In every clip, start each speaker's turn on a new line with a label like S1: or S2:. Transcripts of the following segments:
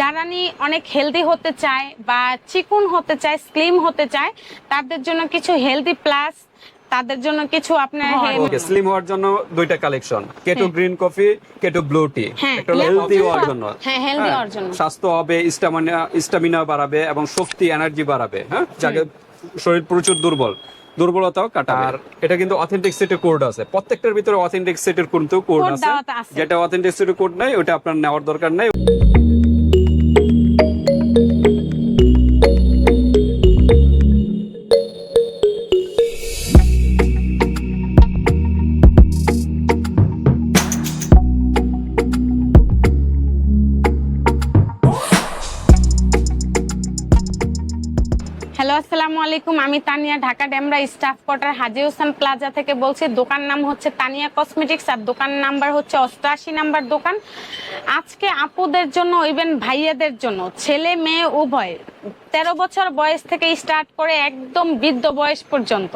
S1: যারা নি অনেক হেলদি হতে চায় বা চিকুন হতে চায় স্লিম হতে চায় তাদের জন্য কিছু হেলদি প্লাস তাদের জন্য কিছু আপনার
S2: ওকে স্লিম হওয়ার জন্য দুইটা collection keto green coffee keto blue tea
S1: হ্যাঁ,
S2: একটা হেলদি হওয়ার জন্য।
S1: হ্যাঁ, healthy হওয়ার জন্য।
S2: স্বাস্থ্য হবে স্টামিনা স্টামিনা বাড়াবে এবং শক্তি এনার্জি বাড়াবে হ্যাঁ? যাকে শরীর প্রচুর দুর্বল দুর্বলতাও কাটাবে। আর এটা কিন্তু অথেন্টিক সিটির কোড আছে। প্রত্যেকটার ভিতরে অথেন্টিক সিটির কিন্তু কোড আছে। যেটা অথেন্টিক সিটির কোড নাই ওটা আপনার নেওয়ার দরকার নাই।
S1: আলাইকুম, আমি Tania, Dhaka Demra staff quarter, Haji Hossain plaza থেকে বলছি। দোকান নাম হচ্ছে তানিয়া কসমেটিক্স আর দোকান নাম্বার হচ্ছে অষ্টআশি নাম্বার দোকান। আজকে আপুদের জন্য ইভেন ভাইয়াদের জন্য, ছেলে, মেয়ে, উভয়, তেরো বছর বয়স থেকে স্টার্ট করে একদম বৃদ্ধ বয়স পর্যন্ত।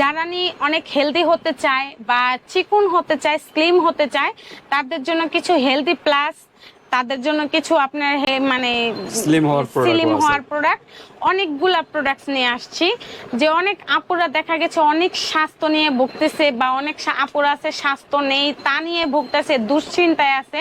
S1: যারা নি অনেক হেলদি হতে চায় বা চিকুন হতে চায় স্লিম হতে চায়, তাদের জন্য কিছু হেলদি প্লাস তাদের জন্য কিছু আপনার মানে
S2: Slim হওয়ার
S1: স্লিম হওয়ার প্রোডাক্ট অনেকগুলা প্রোডাক্টস নিয়ে আসছি যে অনেক আপুরা দেখা গেছে অনেক স্বাস্থ্য নিয়ে ভুগতেছে বা অনেক আপুরা আছে স্বাস্থ্য নেই তা নিয়ে ভুগতেছে দুশ্চিন্তায় আছে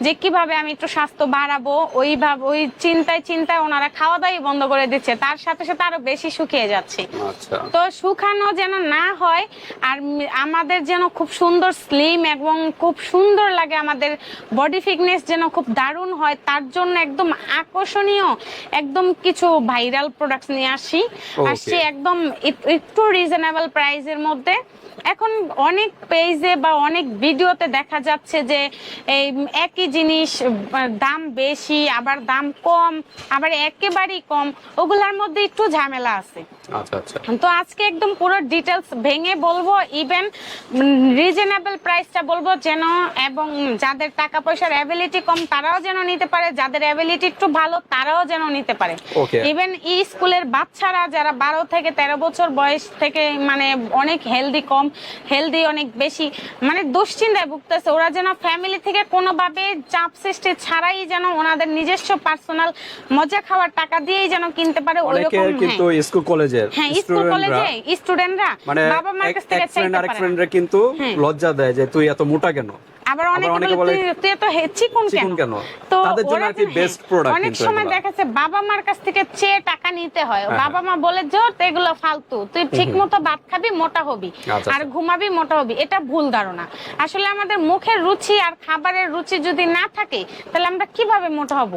S1: যে কীভাবে আমি একটু স্বাস্থ্য বাড়াবো ওইভাবে ওই চিন্তায় চিন্তায় ওনারা খাওয়া দাওয়াই বন্ধ করে দিচ্ছে। তার সাথে সাথে আরও বেশি শুকিয়ে যাচ্ছে।
S2: আচ্ছা।
S1: তো শুকানো যেন না হয় আর আমাদের যেন খুব সুন্দর স্লিম এবং খুব সুন্দর লাগে আমাদের বডি ফিটনেস যেন খুব দারুণ হয় তার জন্য একদম আকর্ষণীয় একদম কিছু ভাইরাল প্রোডাক্টস নিয়ে আসি. আসছি একদম এক- একটু রিজনেবল প্রাইসের মধ্যে। এখন অনেক পেজে বা অনেক ভিডিওতে দেখা যাচ্ছে যে এই একই জিনিস দাম বেশি আবার দাম কম আবার একেবারেই কম ওগুলার মধ্যে একটু ঝামেলা আছে।
S2: আচ্ছা আচ্ছা।
S1: তো আজকে একদম পুরো ডিটেলস ভেঙে বলব ইভেন রিজনেবল প্রাইসটা বলব যেন এবং যাদের টাকা পয়সার অ্যাবিলিটি কম তারাও যেন নিতে পারে। যাদের অ্যাবিলিটি একটু ভালো তারাও যেন নিতে পারে। ইভেন ই স্কুলের বাচ্চারা যারা বারো থেকে তেরো বছর বয়স থেকে মানে অনেক হেলদি কম হেলদি অনেক বেশি মানে দুশ্চিন্তায় ভুগতেছে। ওরা যেন ফ্যামিলি থেকে কোনোভাবে চাপ সৃষ্টি ছাড়াই যেন ওনাদের নিজস্ব পার্সোনাল মজা খাওয়ার টাকা দিয়েই যেন কিনতে পারে
S2: অনেকে
S1: ওইরকম
S2: কিন্তু
S1: হ্যাঁ।
S2: স্কুল কলেজের
S1: হ্যাঁ স্কুল কলেজে স্টুডেন্টরা বাবা মার কাছ থেকে চাইতে পারে না।
S2: কিন্তু
S1: হ্যাঁ।
S2: লজ্জা দেয় যে তুই এত মোটা কেন
S1: আবার অনেকে বলে তুই তো চিকুন
S2: কেন?
S1: কেন? তো
S2: তাদের জন্য আর কি best
S1: হ্যাঁ, অনেক সময়। দেখাচ্ছে বাবা মার কাছ থেকে চেয়ে টাকা নিতে হয়।
S2: হ্যাঁ,
S1: বাবা মা বলে জোর তো এগুলো ফালতু। তুই ভাত খাবি মোটা হবি।
S2: আচ্ছা,
S1: আর
S2: আচ্ছা।
S1: ঘুমাবি মোটা হবি। এটা ভুল ধারণা। আসলে আমাদের মুখের রুচি আর খাবারের রুচি যদি না থাকে তাহলে আমরা কীভাবে মোটা হব?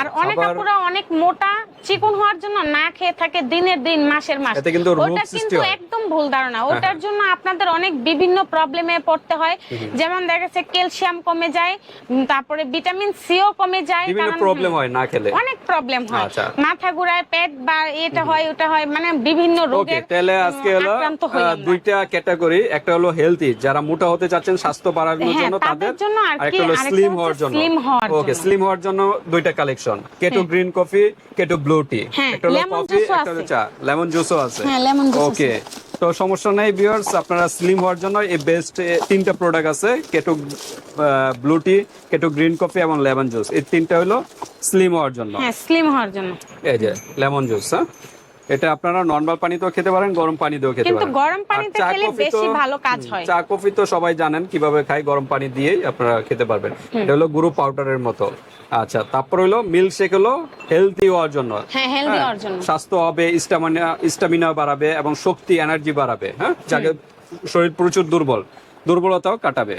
S1: আর অনেক আপুরা অনেক মোটা চিকন হওয়ার জন্য না খেয়ে থাকে দিনের দিন মাসের মাস।
S2: কিন্তু
S1: ওটা কিন্তু একদম ভুল ধারণা। ওটার
S2: হ্যাঁ।
S1: জন্য আপনাদের অনেক বিভিন্ন প্রবলেমে পড়তে হয়। যেমন দেখা যাচ্ছে ক্যালসিয়াম কমে যায় তারপরে ভিটামিন সিও কমে যায়
S2: বিভিন্ন প্রবলেম হয় না খেলে।
S1: অনেক প্রবলেম হয়।
S2: আচ্ছা।
S1: মাথা ঘুরায় পেট বা এটা হয় ওটা হয় মানে বিভিন্ন
S2: ওকে তাহলে আজকে হলো। দুইটা ক্যাটাগরি একটা হলো হেলথি যারা মোটা হতে চাচ্ছেন স্বাস্থ্য বাড়ানোর
S1: হ্যাঁ,
S2: জন্য
S1: তাদের জন্য আর কি,
S2: একটা হলো
S1: আরেকটা
S2: স্লিম হওয়ার জন্য।
S1: slim হওয়ার
S2: ওকে স্লিম হওয়ার জন্য দুইটা collection keto green coffee keto blue tea একটা হলো কফি একটা হলো চা লেমন জুসও আছে।
S1: হ্যাঁ, lemon juice
S2: ওকে তো সমস্যা নেই ভিউয়ার্স আপনারা স্লিম হওয়ার জন্য এই বেস্ট তিনটা প্রোডাক্ট আছে keto blue tea keto green coffee এবং লেমন জুস এই তিনটা হলো স্লিম হওয়ার জন্য।
S1: হ্যাঁ স্লিম হওয়ার জন্য।
S2: এই যে লেমন জুস হ্যাঁ? এটা আপনারা নর্মাল পানিতেও খেতে পারেন গরম পানিতেও খেতে
S1: কিন্তু
S2: পারেন।
S1: গরম
S2: আর
S1: পানিতে খেলে বেশি ভালো কাজ হয়।
S2: চা কফি তো সবাই জানেন কীভাবে খাই গরম পানি দিয়েই আপনারা খেতে পারবেন। এটা হলো গুরু পাউডারের মতো। আচ্ছা তারপর হলো মিল্ক শেক হলো হেলদি হওয়ার জন্য।
S1: হ্যাঁ হেলদি হওয়ার জন্য।
S2: স্বাস্থ্য হবে স্টামিনা স্টামিনা বাড়াবে এবং শক্তি এনার্জি বাড়াবে হ্যাঁ? যাকে শরীর প্রচুর দুর্বল দুর্বলতাও কাটাবে।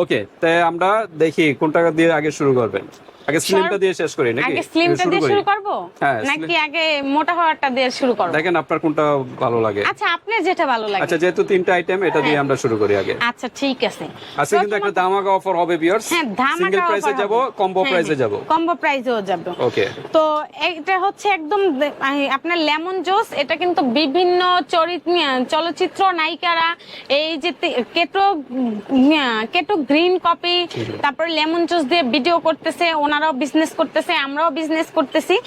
S2: ওকে তাই আমরা দেখি কোনটা দিয়ে আগে শুরু করবেন। আগে স্লিমটা দিয়ে শেষ করি নাকি?
S1: আগে স্লিমটা দিয়ে শুরু করব?
S2: হ্যাঁ,
S1: নাকি আগে মোটা হওয়ারটা দিয়ে শুরু করব?
S2: দেখেন আপনার কোনটা ভালো লাগে।
S1: আচ্ছা আপনার যেটা ভালো লাগে।
S2: আচ্ছা যেহেতু তিনটা আইটেম এটা দিয়ে আমরা শুরু করি আগে।
S1: আচ্ছা ঠিক আছে।
S2: আজকে কিন্তু একটা দামাকা অফার হবে ভিউয়ার্স
S1: হ্যাঁ
S2: সিঙ্গেল প্রাইসে যাব কম্বো প্রাইসে যাব।
S1: কম্বো প্রাইসেও যাব।
S2: ওকে
S1: তো এটা হচ্ছে একদম আপনার লেমন জুস এটা কিন্তু বিভিন্ন চরিত্র চলচ্চিত্র নায়িকারা এই যে কেটো কেটো গ্রিন কপি তারপরে লেমন জুস দিয়ে ভিডিও করতেছে ওনারা কাস্টমাররাও বিজনেস করতেছে, আমরাও বিজনেস করতেছি।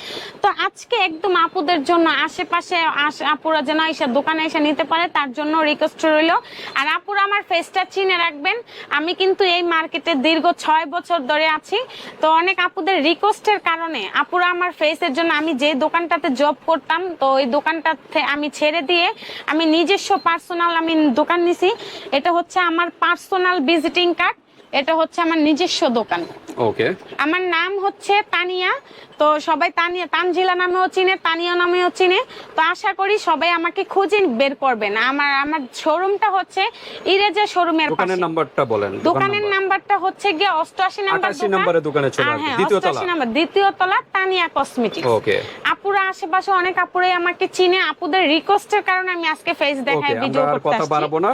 S1: তো আজকে একদম আপুদের জন্য আশেপাশে আশ- আপুরা যেন এসে দোকানে এসে নিতে পারে, তার জন্য রিকোয়েস্ট রইল। আর আপুরা আমার ফেসটা চিনে রাখবেন, আমি কিন্তু এই মার্কেটে দীর্ঘ ছয় বছর ধরে আছি। তো অনেক আপুদের রিকোয়েস্টের কারণে আপুরা আমার ফেসের জন্য আমি যে দোকানটাতে জব করতাম, তো ওই দোকানটাতে আমি ছেড়ে দিয়ে আমি নিজস্ব পার্সোনাল আমি দোকান নিছি। এটা হচ্ছে আমার পার্সোনাল ভিজিটিং কার্ড এটা হচ্ছে আমার নিজস্ব দোকান।
S2: ওকে
S1: আমার নাম হচ্ছে তানিয়া। তো সবাই তানিয়া তানজিলা নামেও চিনে তানিয়া নামেও চিনে। তো আশা করি সবাই আমাকে খুঁজে বের করবেন। আমার আমার শোরুমটা হচ্ছে ইরেজা শোরুমের
S2: দোকানের নাম্বারটা বলেন
S1: দোকানের নাম্বারটা হচ্ছে গিয়ে অষ্টআশি নাম্বার
S2: 88 নম্বরে দোকানে চলে আসবে।
S1: হ্যাঁ,
S2: দ্বিতীয় তলা।
S1: 88 নাম্বার দ্বিতীয় তলা তানিয়া কসমেটিক্স।
S2: ওকে
S1: আপুরা আশেপাশে অনেক আপুরাই আমাকে চিনে। আপুদের রিকোয়েস্টের কারণে আমি আজকে ফেস
S2: দেখাই
S1: ভিডিও করতে
S2: কথা বাড়াবো না।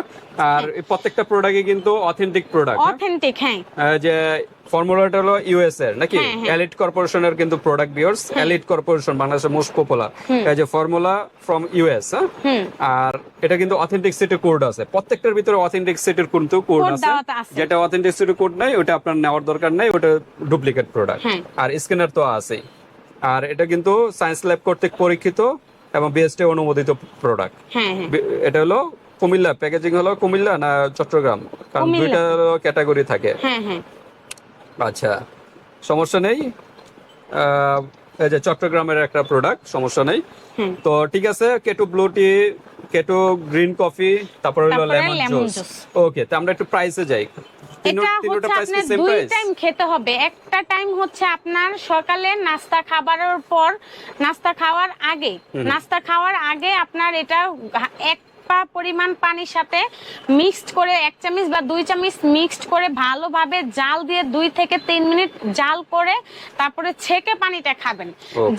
S2: আর প্রত্যেকটা প্রোডাক্টই কিন্তু অথেন্টিক প্রোডাক্ট
S1: অথেন্টিক হ্যাঁ।
S2: যে ফর্মুলাটা হলো ইউএস এর নাকি?
S1: হ্যাঁ, হ্যাঁ।
S2: এলিট কর্পোরেশনের কিন্তু প্রোডাক্ট বিয়ার্স এলিট কর্পোরেশন বাংলাদেশের মোস্ট পপুলার এই যে ফর্মুলা ফ্রম ইউএস আর এটা কিন্তু অথেন্টিক সিটি কোড আছে। প্রত্যেকটার ভিতরে অথেন্টিক সিটির কিন্তু কোড আছে। যেটা অথেন্টিক সিটি কোড নাই ওটা আপনার নেওয়ার দরকার নাই ওটা ডুপ্লিকেট প্রোডাক্ট। আর স্ক্যানার তো আছেই। আর এটা কিন্তু সায়েন্স ল্যাব কর্তৃক পরীক্ষিত এবং বিএসটি অনুমোদিত প্রোডাক্ট
S1: হ্যাঁ
S2: এটা হলো কুমিল্লা প্যাকেজিং হলো কুমিল্লা না চট্টগ্রাম? কারণ। দুইটা ক্যাটাগরি থাকে। আচ্ছা সমস্যা নেই। এই যে চট্টগ্রামের একটা প্রোডাক্ট সমস্যা নেই। তো ঠিক আছে keto blue tea keto green coffee তারপর হলো লেমন জুস ওকে তো আমরা একটু প্রাইসে যাই।
S1: এটা হচ্ছে আপনার দুই টাইম খেতে হবে। একটা টাইম হচ্ছে আপনার সকালে নাস্তা খাবারের পর নাস্তা খাওয়ার আগে। নাস্তা খাওয়ার আগে আপনার এটা এক পা পরিমাণ পানির সাথে মিক্সড করে এক চামচ বা দুই চামচ মিক্সড করে ভালোভাবে জাল দিয়ে দুই থেকে তিন মিনিট জাল করে তারপরে ছেঁকে পানিটা খাবেন।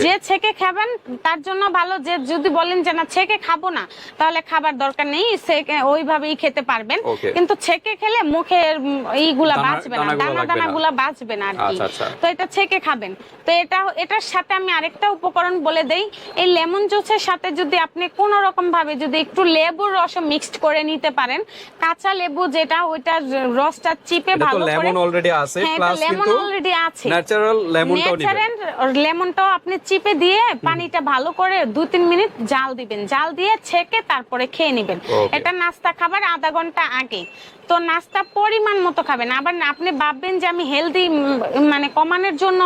S1: যে ছেঁকে খাবেন তার জন্য ভালো যে যদি বলেন যে না ছেঁকে খাব না তাহলে খাবার দরকার নেই ছেঁকে ওইভাবেই খেতে পারবেন। কিন্তু ছেঁকে খেলে মুখের উম, এইগুলা বাঁচবে না
S2: দানাগুলো
S1: দানা গুলা বাঁচবে না আর কি।
S2: আচ্ছা, আচ্ছা।
S1: তো এটা ছেঁকে খাবেন। তো এটা এটার সাথে আমি আরেকটা উপকরণ বলে দেই। এই লেমন জুসের সাথে যদি আপনি কোন রকম ভাবে যদি একটু লেবুর রস মিক্সড করে নিতে পারেন। কাঁচা লেবু যেটা ওইটা রসটা চিপে ভালো করে
S2: লেমন অলরেডি আছে প্লাস
S1: লেমন অলরেডি আছে।
S2: ন্যাচারাল লেমনটাও নিবেন।
S1: ন্যাচারাল লেমনটাও আপনি চিপে দিয়ে পানিটা ভালো করে দু তিন মিনিট জাল দিবেন। জাল দিয়ে ছেঁকে তারপরে খেয়ে নেবেন। এটা নাস্তা খাবার আধা ঘণ্টা আগে। তো নাস্তা পরিমাণ মতো খাবেন। আবার না আপনি ভাববেন যে আমি হেলদি মানে কমানোর জন্য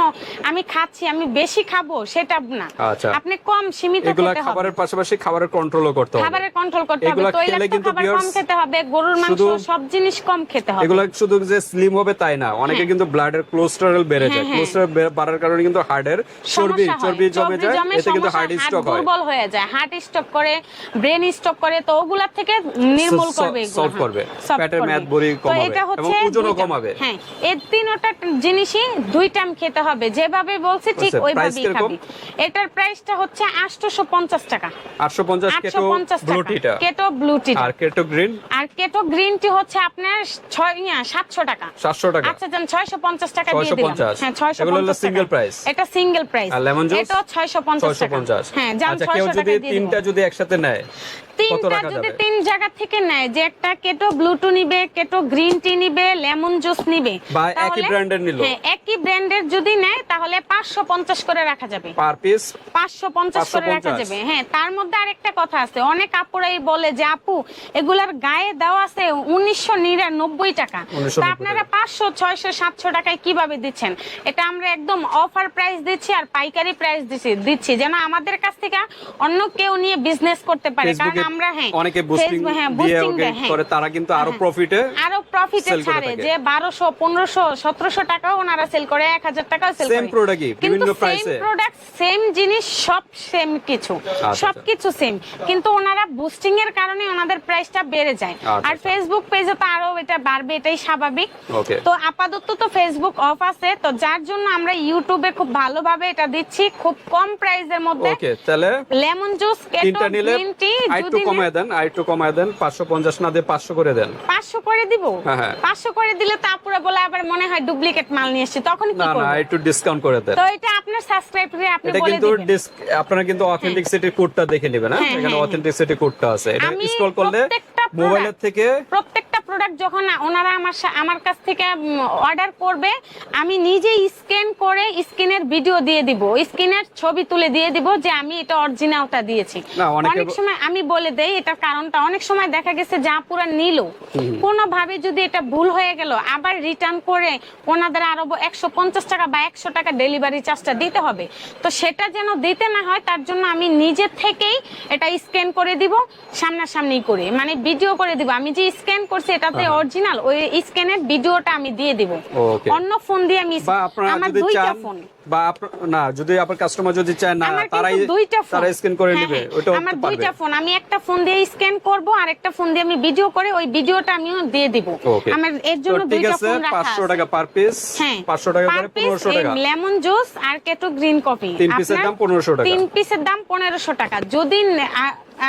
S1: আমি খাচ্ছি আমি বেশি খাব সেটা না।
S2: আচ্ছা।
S1: আপনি কম সীমিত
S2: এগুলা খাবারের পাশাপাশি খাবারের কন্ট্রোলও করতে হবে।
S1: খাবারের কন্ট্রোল করতে হবে। তৈলাক্ত খাবার কম খেতে হবে গরুর মাংস সব জিনিস কম খেতে হবে।
S2: এগুলা শুধু যে স্লিম হবে তাই না। অনেকে
S1: হ্যাঁ।
S2: কিন্তু ব্লাডের কোলেস্টেরল বেড়ে যায়।
S1: হ্যাঁ, হ্যাঁ।
S2: কোলেস্টেরল বাড়ার কারণে কিন্তু হার্টের চর্বি চর্বি জমে যায়। এতে কিন্তু হার্ট স্ট্রোক হয়।
S1: দুর্বল হয়ে যায়। হার্ট স্ট্রোক করে ব্রেন স্ট্রোক করে তো ওগুলা থেকে নির্মূল করবে এগুলো, হ্যাঁ,
S2: করবে। পেটের
S1: করবে।
S2: মেদবহুলি কমাবে
S1: এটা হচ্ছে
S2: ওজনও কমাবে।
S1: হ্যাঁ এই তিনটা জিনিসই দুই টাইম খেতে হবে। যেভাবে বলছি ঠিক
S2: আচ্ছা,
S1: ওইভাবেই খাবি। এটার প্রাইসটা হচ্ছে আটশোশো পঞ্চাশ টাকা।
S2: আটশো পঞ্চাশ
S1: আটশো
S2: কেটো
S1: পঞ্চাশ
S2: ব্লু টিটা
S1: কেটো ব্লু টি
S2: আর কেটো গ্রিন?
S1: আর কেটো গ্রিন টি হচ্ছে আপনার ছয় সাতশো টাকা।
S2: সাতশো টাকা।
S1: আচ্ছা ছয়শো পঞ্চাশ টাকা দিয়ে দিলাম। হ্যাঁ ছয়শো
S2: এগুলো হলো single price?
S1: এটা সিঙ্গেল প্রাইস
S2: আর লেমন জুস
S1: এটা ছয়শো পঞ্চাশ
S2: ছয়শো
S1: টাকা।
S2: পঞ্চাশ
S1: হ্যাঁ যান
S2: আচ্ছা কেউ
S1: ছয়শো
S2: যদি
S1: টাকা দিয়ে
S2: তিনটা যদি একসাথে নেয়?
S1: তিনটা যদি তিন জায়গা থেকে নেয় যে একটা কেটো ব্লুটু নিবে কেটো গ্রিন টি নিবে লেমন জুস নিবে
S2: বা একই ব্র্যান্ডের নিলো?
S1: হ্যাঁ একই ব্র্যান্ডের যদি নেয় তাহলে পাঁচশো পঞ্চাশ করে রাখা যাবে।
S2: পার পিস
S1: পাঁচশো পঞ্চাশ করে রাখা যাবে। হ্যাঁ তার মধ্যে আরেকটা কথা আছে। অনেক আপুরাই বলে যে আপু এগুলার গায়ে দেওয়া আছে উনিশশো নিরানব্বই টাকা। তা আপনারা পাঁচশো ছয়শো সাতশো টাকায় কীভাবে দিচ্ছেন? এটা আমরা একদম অফার প্রাইস দিচ্ছি আর পাইকারি প্রাইস দিচ্ছি দিচ্ছি। যেন আমাদের কাছ থেকে অন্য কেউ নিয়ে বিজনেস করতে পারে। কারণ আমরা হ্যাঁ
S2: অনেকে বুস্টিং
S1: হ্যাঁ
S2: দিয়ে ওকে
S1: হ্যাঁ।
S2: করে তারা কিন্তু
S1: আরও।
S2: প্রফিটে
S1: আরও প্রফিটে ছাড়ে যে বারোশো পনেরোশো সতেরোশো টাকাও ওনারা সেল করে এক হাজার টাকাও সেল করে।
S2: product ই,
S1: কিন্তু
S2: বিভিন্ন
S1: সেম প্রোডাক্ট সেম জিনিস সব সেম কিছু।
S2: আচ্ছা।
S1: সব কিছু সেম কিন্তু ওনারা বুস্টিং এর কারণে ওনাদের প্রাইসটা বেড়ে যায়।
S2: আচ্ছা,
S1: আর
S2: আচ্ছা।
S1: ফেসবুক পেজে তো আরও এটা বাড়বে এটাই স্বাভাবিক। তো আপাতত তো ফেসবুক অফ আছে। তো যার জন্য আমরা ইউটিউবে খুব ভালোভাবে এটা দিচ্ছি খুব কম প্রাইসের মধ্যে।
S2: ওকে তাহলে
S1: lemon juice keto green tea
S2: আরেকটু কমায় দেন আর একটু কমায় দেন পাঁচশো পঞ্চাশ না দিয়ে পাঁচশো করে দেন।
S1: পাঁচশো করে দিব?
S2: হ্যাঁ, হ্যাঁ।
S1: পাঁচশো করে দিলে তো আপুরা বলে আবার মনে হয় ডুপ্লিকেট মাল নিয়ে এসেছি তখন কি
S2: করব না
S1: না
S2: একটু ডিসকাউন্ট করে দেন।
S1: তো এটা আপনার সাবস্ক্রাইব করে আপনি বলে দিবেন।
S2: এটা কিন্তু আপনারা কিন্তু অথেন্টিসিটি কোডটা দেখে নেবেন হ্যাঁ?
S1: হ্যাঁ,
S2: এখানে
S1: অথেন্টিক
S2: অথেন্টিসিটি কোডটা আছে। এটা স্ক্রল করলে মোবাইলের থেকে
S1: প্রত্যেকটা প্রোডাক্ট যখন ওনারা আমার আমার কাছ থেকে অর্ডার করবে আমি নিজেই স্ক্যান করে স্ক্রিনের ভিডিও দিয়ে দিব। স্ক্রিনের ছবি তুলে দিয়ে দিব যে আমি এটা অরিজিনালটা দিয়েছি।
S2: অনেক
S1: সময় আমি বলে দেই এটার কারণটা অনেক সময় দেখা গেছে যা পুরা নিল। কোনোভাবে যদি এটা ভুল হয়ে গেল আবার রিটার্ন করে ওনাদের আরও একশো পঞ্চাশ টাকা বা একশো টাকা ডেলিভারি চার্জটা দিতে হবে। তো সেটা যেন দিতে না হয় তার জন্য আমি নিজে থেকেই এটা স্ক্যান করে দিব সামনাসামনি করে। মানে ভিডিও করে দিব। আমি যে স্ক্যান করছি এটাতে
S2: হ্যাঁ।
S1: অরিজিনাল ওই স্ক্যানের ভিডিওটা আমি দিয়ে দিব। অন্য ফোন দিয়ে আমি আমার দুইটা ফোন
S2: বা না যদি আপনার কাস্টমার যদি চায় না তারাই
S1: দুইটা ফোন
S2: তারা স্ক্যান করে
S1: হ্যাঁ,
S2: নেবে
S1: হ্যাঁ।
S2: ওটাও
S1: আমার দুইটা ফোন আমি একটা ফোন দিয়ে স্ক্যান করব আর একটা ফোন দিয়ে আমি ভিডিও করে ওই ভিডিওটা আমিও দিয়ে দিব। আমার এর জন্য দুইটা
S2: আছে
S1: ফোন রাখা
S2: 500 টাকা পার পিস
S1: হ্যাঁ
S2: 500 টাকা করে 1500 টাকা।
S1: লেমন জুস আর কেটো গ্রিন কফি
S2: তিন পিসের দাম 1500 টাকা।
S1: তিন পিসের দাম 1500 টাকা। যদি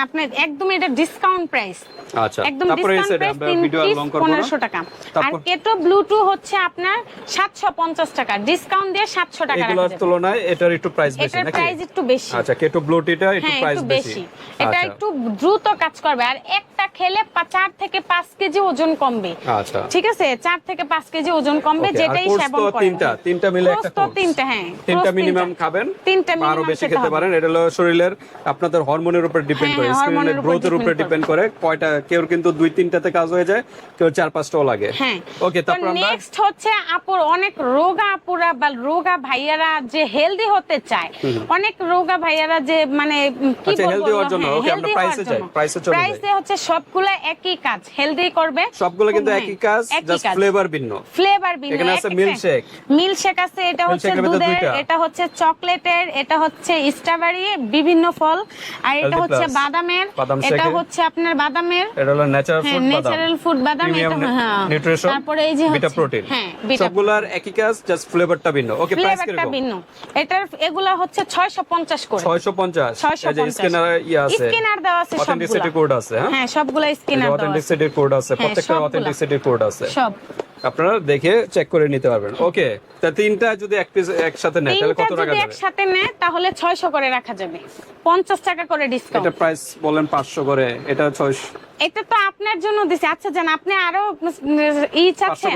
S1: আপনার একদম এটা ডিসকাউন্ট প্রাইস
S2: আচ্ছা
S1: একদম ডিসকাউন্ট প্রাইস
S2: আমরা ভিডিও
S1: পিস
S2: লং করব
S1: 1500 টাকা। আর কেটো ব্লুটু হচ্ছে আপনার 750 টাকা। ডিসকাউন্ট দিয়ে 700 টাকা
S2: এগুলোর তুলনায় এটার একটু প্রাইস বেশি
S1: এটার প্রাইস একটু বেশি।
S2: আচ্ছা কেটো ব্লুটিটা একটু
S1: হ্যাঁ
S2: প্রাইস বেশি।
S1: বেশি। এটা
S2: আচ্ছা।
S1: একটু দ্রুত কাজ করবে। আর একটা খেলে চার থেকে পাঁচ কেজি ওজন কমবে।
S2: আচ্ছা।
S1: ঠিক আছে? চার থেকে পাঁচ কেজি ওজন কমবে যেটাই সেবন
S2: তো
S1: করে।
S2: তিনটা, তিনটা মিলে একটা
S1: তো তিনটা হ্যাঁ
S2: তিনটা মিনিমাম খাবেন
S1: তিনটা
S2: বা
S1: আরও
S2: বেশি
S1: খেতে
S2: পারেন। এটা হলো শরীরের আপনাদের হরমোনের উপর ডিপেন্ড
S1: হ্যাঁ,
S2: করে।
S1: হ্যাঁ, হরমোনের উপর
S2: গ্রোথের উপর ডিপেন্ড করে। কয়টা কেউ কিন্তু দুই তিনটাতে কাজ হয়ে যায় কেউ চার পাঁচটাও লাগে।
S1: হ্যাঁ।
S2: ওকে তারপর আমরা
S1: নেক্সট হচ্ছে আপুর অনেক রোগা আপুরা বা রোগা ভাইয়ারা যে হেলদি হতে চায়। অনেক রোগা ভাইয়ারা যে মানে কি
S2: আচ্ছা,
S1: বলব
S2: healthy হওয়ার জন্য, আমরা
S1: হেলদি
S2: price
S1: হওয়ার
S2: এ যাই, এ চলে।
S1: প্রাইসে হচ্ছে সবগুলা একই কাজ। হেলদি করবে
S2: সবগুলো কিন্তু একই
S1: হ্যাঁ,
S2: কাজ। জাস্ট ফ্লেভার ভিন্ন।
S1: ফ্লেভার ভিন্ন
S2: এখানে আছে milkshake।
S1: মিল্কশেক আছে এটা হচ্ছে দুধের এটা হচ্ছে চকলেটের এটা হচ্ছে স্ট্রবেরি বিভিন্ন ফল আর এটা হচ্ছে। বাদামের এটা হচ্ছে আপনার বাদামের।
S2: এটা হলো ন্যাচারাল
S1: হ্যাঁ
S2: ফুড বাদাম।
S1: ন্যাচারাল ফুড বাদাম এটা হ্যাঁ।
S2: নিউট্রিশন
S1: তারপরে এই যে
S2: বিটা প্রোটিন
S1: হ্যাঁ
S2: সবগুলার একই কাজ জাস্ট ফ্লেভারটা ভিন্ন। ওকে প্রাইস
S1: ফ্লেভারটা
S2: কীরকম?
S1: ভিন্ন। এটার এগুলা হচ্ছে 650 করে।
S2: 650 এই যে
S1: 650
S2: স্ক্যানার ইয়া আছে।
S1: স্ক্যানার দেওয়া আছে সবগুলা।
S2: অথেন্টিসিটি কোড আছে হ্যাঁ?
S1: হ্যাঁ সবগুলা স্ক্যানার দেওয়া আছে।
S2: অথেন্টিসিটি কোড আছে
S1: হ্যাঁ,
S2: প্রত্যেকটা অথেন্টিসিটি কোড আছে।
S1: সব।
S2: আপনারা দেখে চেক করে নিতে পারবেন। ওকে তা তিনটা যদি এক পিস একসাথে নেয় তাহলে কত টাকা
S1: যদি
S2: যাবে
S1: একসাথে নেয় তাহলে 600 করে রাখা যাবে। 50 টাকা করে ডিসকাউন্ট
S2: এটা প্রাইস বলেন 500 করে এটা 600
S1: এটা তো আপনার জন্য দিছি। আচ্ছা জান আপনি আরও ই চাচ্ছেন।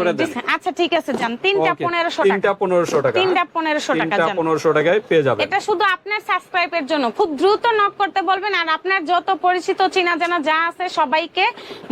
S1: আচ্ছা ঠিক আছে জান। তিনটা
S2: Okay,
S1: 1500
S2: তিনটা
S1: টাকা
S2: 1500 টাকা।
S1: তিনটা 1500 টাকা
S2: তিনটা
S1: জান।
S2: 1500 টাকায় পেয়ে যাবেন।
S1: এটা শুধু আপনার সাবস্ক্রাইবের জন্য। খুব দ্রুত নক করতে বলবেন আর আপনার যত পরিচিত চিনা জানা যা আছে সবাইকে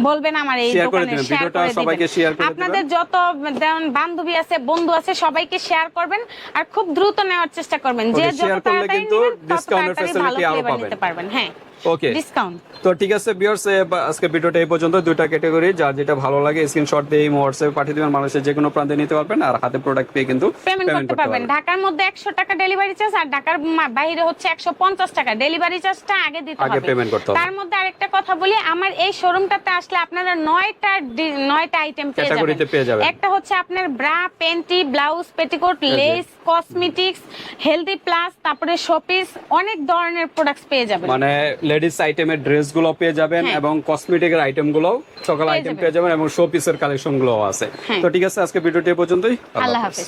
S1: বলবেন আমার এই দোকানে শেয়ার
S2: ভিডিওটা
S1: করে
S2: সবাইকে share করে
S1: আপনাদের যত যেমন বান্ধবী আছে বন্ধু আছে সবাইকে শেয়ার করবেন আর খুব দ্রুত নেওয়ার চেষ্টা করবেন। যে যত তাড়াতাড়ি নেবেন, তত তাড়াতাড়ি ভালো
S2: পাবেন।
S1: নিতে পারবেন। হ্যাঁ।
S2: ওকে
S1: ডিসকাউন্ট
S2: তো ঠিক আছে ভিউয়ার্স আজকে ভিডিওটা এই পর্যন্ত দুইটা ক্যাটাগরি যার যেটা ভালো লাগে স্ক্রিনশট দিয়ে হোয়াটসঅ্যাপে পাঠিয়ে দিবেন। মানুষের যে কোনো প্রান্তে নিতে পারবেন আর হাতে প্রোডাক্ট পেয়ে কিন্তু
S1: পেমেন্ট করতে পারবেন। ঢাকার মধ্যে একশো টাকা ডেলিভারি চার্জ আর ঢাকার বাইরে হচ্ছে একশো পঞ্চাশ টাকা। ডেলিভারি চার্জটা আগে দিতে
S2: আগে
S1: হবে।
S2: payment করতে হবে।
S1: তার মধ্যে আরেকটা কথা বলি আমার এই শোরুমটাতে আসলে আপনারা নয়টা ডি- নয়টা আইটেম পেয়ে যাবেন।
S2: পেয়ে যাবেন।
S1: একটা হচ্ছে আপনার bra panty blouse petticoat lace cosmetics healthy plus তারপরে শোপিস অনেক ধরনের প্রোডাক্টস পেয়ে যাবেন।
S2: মানে লেডিস আইটেমের ড্রেসগুলো পেয়ে যাবেন
S1: হ্যাঁ।
S2: এবং কসমেটিকের আইটেমগুলো সকল আইটেম পেয়ে যাবেন এবং শো পিসের কালেকশনগুলো আছে।
S1: হ্যাঁ।
S2: তো ঠিক আছে আজকে ভিডিওটি পর্যন্তই।
S1: আল্লাহ হাফেজ।